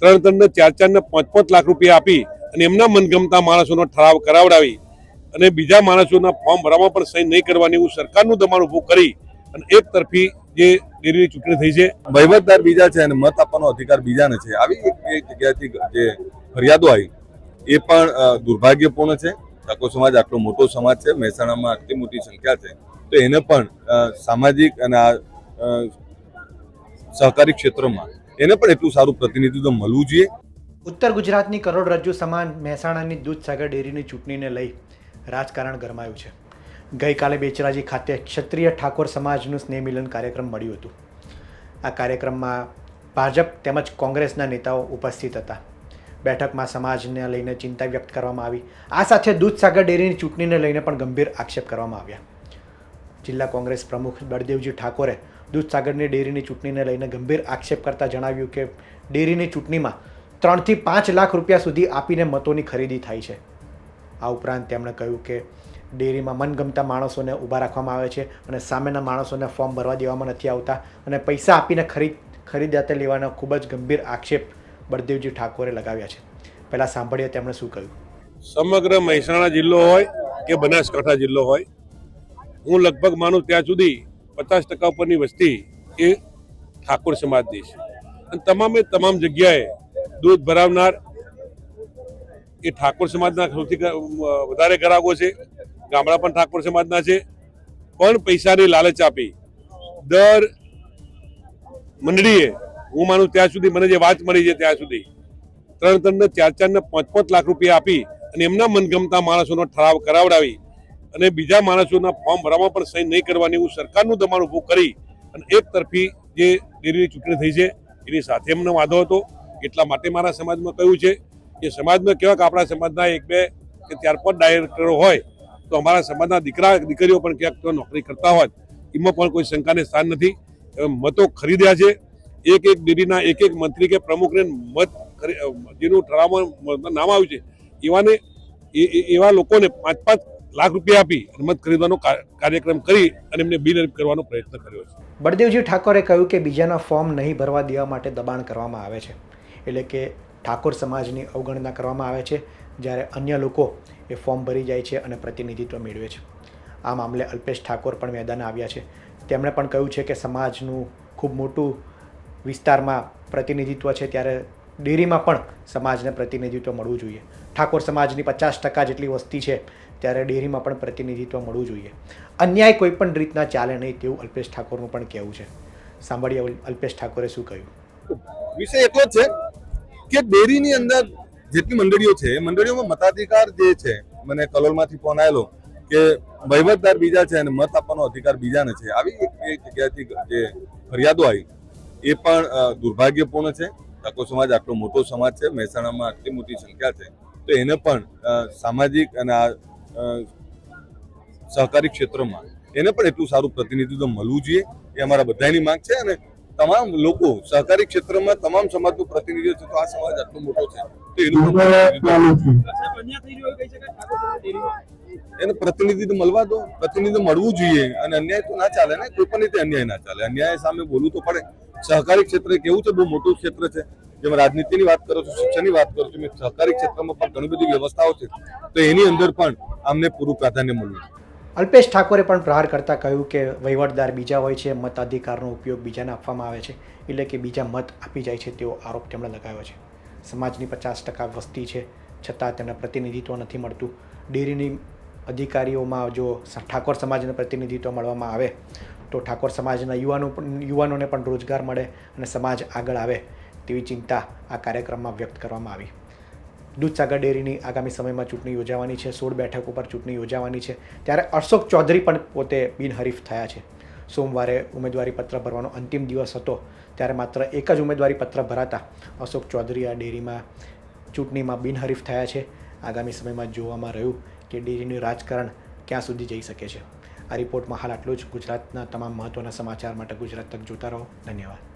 ત્રણ ત્રણ ને ચાર ચાર ને પાંચ પાંચ લાખ રૂપિયા આપી અને એમના મનગમતા માણસોનો ઠરાવ કરાવડાવી અને બીજા માણસોના ફોર્મ ભરવામાં પણ સહી નહીં કરવાની એવું સરકારનું દબાણ ઊભું કરી અને એક તરફી જે ડેરીની ચૂંટણી થઈ છે. વહીવટદાર બીજા છે અને મત આપવાનો અધિકાર બીજાને છે. આવી એક જગ્યાથી જે ફરિયાદો આવી, એ પણ દુર્ભાગ્યપૂર્ણ છે. ઠાકોર સમાજ આટલો મોટો સમાજ છે, મહેસાણામાં આટલી મોટી સંખ્યા છે, તો એને પણ સામાજિક અને સહકારી ક્ષેત્રમાં એને પણ એટલું સારું પ્રતિનિધિત્વ મળવું જોઈએ. ઉત્તર ગુજરાતની કરોડરજ્જુ સમાન મહેસાણાની દૂધસાગર ડેરીની ચૂંટણીને લઈ રાજકારણ ગરમાયું છે. ગઈકાલે બેચરાજી ખાતે ક્ષત્રિય ઠાકોર સમાજનું સ્નેહ મિલન કાર્યક્રમ મળ્યું હતું. આ કાર્યક્રમમાં ભાજપ તેમજ કોંગ્રેસના નેતાઓ ઉપસ્થિત હતા. બેઠકમાં સમાજને લઈને ચિંતા વ્યક્ત કરવામાં આવી. આ સાથે દૂધસાગર ડેરીની ચૂંટણીને લઈને પણ ગંભીર આક્ષેપ કરવામાં આવ્યા. જિલ્લા કોંગ્રેસ પ્રમુખ બળદેવજી ઠાકોરે દૂધસાગરની ડેરીની ચૂંટણીને લઈને ગંભીર આક્ષેપ કરતા જણાવ્યું કે ડેરીની ચૂંટણીમાં ત્રણથી પાંચ લાખ રૂપિયા સુધી આપીને મતોની ખરીદી થાય છે. આ ઉપરાંત તેમણે કહ્યું કે ડેરીમાં મનગમતા માણસોને ઊભા રાખવામાં આવે છે અને સામેના માણસોને ફોર્મ ભરવા દેવામાં નથી આવતા અને પૈસા આપીને ખરીદ ખરીદાતે લેવાનો ખૂબ જ ગંભીર આક્ષેપ બળદેવજી ઠાકોરે લગાવ્યા છે. પહેલાં સાંભળીએ તેમણે શું કહ્યું. સમગ્ર મહેસાણા જિલ્લો હોય કે બનાસકાંઠા જિલ્લો હોય, હું લગભગ માનું ત્યાં સુધી પચાસ ટકા ઉપરની વસ્તી એ ઠાકોર સમાજની છે. અને તમામે તમામ જગ્યાએ દૂધ ભરાવનાર એ ઠાકોર સમાજના સૌથી વધારે ગ્રાહકો છે. ગામડા પણ ઠાકોર સમાજના છે. પણ પૈસાની લાલચ આપી દર મંડળીએ, હું માનું ત્યાં સુધી મને જે વાત મળી છે ત્યાં સુધી, ત્રણ ત્રણ ને ચાર ચારને પાંચ પાંચ લાખ રૂપિયા આપી અને એમના મનગમતા માણસોનો ઠરાવ કરાવડાવી અને બીજા માણસોના ફોર્મ ભરવામાં પણ સહી નહીં કરવાની એવું સરકારનું દબાણ ઊભું કરી અને એક તરફી જે ડેરીની ચૂંટણી થઈ છે, એની સાથે એમનો વાંધો હતો. એટલા માટે મારા સમાજમાં કહ્યું છે કે સમાજમાં કેવા કે આપણા સમાજના એક બે કે ત્યાર પાંચ ડાયરેક્ટરો હોય, તો અમારા સમાજના દીકરા દીકરીઓ પણ ક્યાંક તો નોકરી કરતા હોય, એમાં પણ કોઈ શંકાને સ્થાન નથી. મતો ખરીદ્યા છે. એક એક ડેરીના એક એક મંત્રી કે પ્રમુખને મત જેનું ઠરાવમાં નામ આવ્યું છે, એવાને એવા લોકોને પાંચ પાંચ લાખ રૂપિયા આપી રમત મત ખરીદવાનો કાર્યક્રમ કરી અને એમને બિનહરીફ કરવાનો પ્રયત્ન કર્યો છે. બળદેવજી ઠાકોરે કહ્યું કે બીજાના ફોર્મ નહીં ભરવા દેવા માટે દબાણ કરવામાં આવે છે. એટલે કે ઠાકોર સમાજની અવગણના કરવામાં આવે છે, જ્યારે અન્ય લોકો એ ફોર્મ ભરી જાય છે અને પ્રતિનિધિત્વ મેળવે છે. આ મામલે અલ્પેશ ઠાકોર પણ મેદાને આવ્યા છે. તેમણે પણ કહ્યું છે કે સમાજનું ખૂબ મોટું વિસ્તારમાં પ્રતિનિધિત્વ છે, ત્યારે ડેરીમાં પણ સમાજને પ્રતિનિધિત્વ મળવું જોઈએ. ઠાકોર સમાજની પચાસ ટકા જેટલી વસ્તી છે, ત્યારે ડેરીમાં પણ પ્રતિનિધિત્વ મળવું જોઈએ. અન્યાય કોઈ પણ રીતના ચાલે નહીં તેવું અલ્પેશ ઠાકોરનું પણ કહેવું છે. સાંભળીએ અલ્પેશ ઠાકોરે શું કહ્યું? વિષય એટલો જ છે કે ડેરીની અંદર જેટલી મંડળીઓ છે, મંડળીઓમાં મતાધિકાર જે છે, મને કલોલમાંથી ફોન આવેલો કે વહીવટદાર બીજા છે અને મત આપવાનો અધિકાર બીજાને છે. આવી એક જગ્યાથી જે ફરિયાદો આવી, એ પણ દુર્ભાગ્યપૂર્ણ છે. ઠાકોર સમાજ આટલો મોટો સમાજ છે, મહેસાણામાં આટલી મોટી સંખ્યા છે. તો એને પણ સામાજિક અને સહકારી ક્ષેત્રમાં એને પણ એટલું સારું પ્રતિનિધિત્વ મળવું જોઈએ એ અમારા બધાની માંગ છે અને તમામ લોકો સહકારી ક્ષેત્રમાં તમામ સમાજનું પ્રતિનિધિત્વ છે તો આ સમાજ આટલો મોટો છે તો એનું એને પ્રતિનિધિત્વ મળવા દો પ્રતિનિધિત્વ મળવું જોઈએ અને અન્યાય તો ના ચાલે ને કોઈ પણ રીતે અન્યાય ના ચાલે. અન્યાય સામે બોલવું તો પડે. સહકારી ક્ષેત્ર કેવું છે? બહુ મોટું ક્ષેત્ર છે. જેમાં રાજનીતિની વાત કરો છો, શિક્ષણની વાત કરો છો મેં સહકારી ક્ષેત્રમાં પણ ઘણી બધી વ્યવસ્થાઓ છે. તો એની અંદર પણ અમને પૂરું પ્રાધાન્ય મળવું અલ્પેશ ઠાકોરે પણ પ્રહાર કરતાં કહ્યું કે વહીવટદાર બીજા હોય છે, મતાધિકારનો ઉપયોગ બીજાને આપવામાં આવે છે, એટલે કે બીજા મત આપી જાય છે તેવો આરોપ તેમણે લગાવ્યો છે. સમાજની પચાસ ટકા વસ્તી છે, છતાં તેમને પ્રતિનિધિત્વ નથી મળતું. ડેરીની અધિકારીઓમાં જો ઠાકોર સમાજને પ્રતિનિધિત્વ મળવામાં આવે, તો ઠાકોર સમાજના યુવાનો યુવાનોને પણ રોજગાર મળે અને સમાજ આગળ આવે. તેવી ચિંતા આ કાર્યક્રમમાં વ્યક્ત કરવામાં આવી. દૂધસાગર ડેરીની આગામી સમયમાં ચૂંટણી યોજાવાની છે. સોળ બેઠક ઉપર ચૂંટણી યોજાવાની છે. ત્યારે અશોક ચૌધરી પણ પોતે બિનહરીફ થયા છે. સોમવારે ઉમેદવારી પત્ર ભરવાનો અંતિમ દિવસ હતો. ત્યારે માત્ર એક જ ઉમેદવારી પત્ર ભરાતા અશોક ચૌધરી આ ડેરીમાં ચૂંટણીમાં બિનહરીફ થયા છે. આગામી સમયમાં જોવામાં રહ્યું કે ડેરીનું રાજકારણ ક્યાં સુધી જઈ શકે છે. આ રિપોર્ટમાં હાલ આટલું જ. ગુજરાતના તમામ મહત્ત્વના સમાચાર માટે ગુજરાત તક જોતા રહો. ધન્યવાદ.